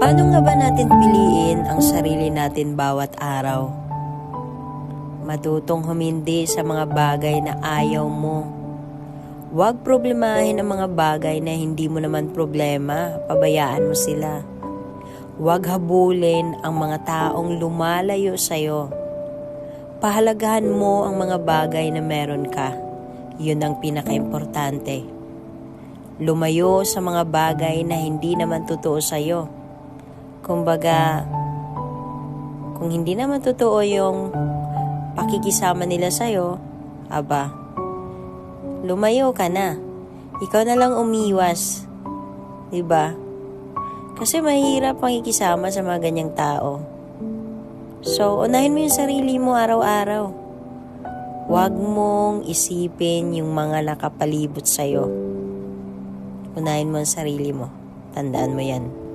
Paano nga ba natin piliin ang sarili natin bawat araw? Matutong humindi sa mga bagay na ayaw mo. Huwag problemahin ang mga bagay na hindi mo naman problema, pabayaan mo sila. Huwag habulin ang mga taong lumalayo sa'yo. Pahalagahan mo ang mga bagay na meron ka. Yun ang pinakaimportante. Lumayo sa mga bagay na hindi naman totoo sa'yo. Kumbaga, kung hindi naman totoo yung pakikisama nila sa'yo, aba, lumayo ka na. Ikaw na lang umiwas. ba? Kasi mahirap pakikisama sa mga ganyang tao. So, unahin mo yung sarili mo araw-araw. Huwag mong isipin yung mga nakapalibot sa'yo. Unahin mo ang sarili mo. Tandaan mo yan.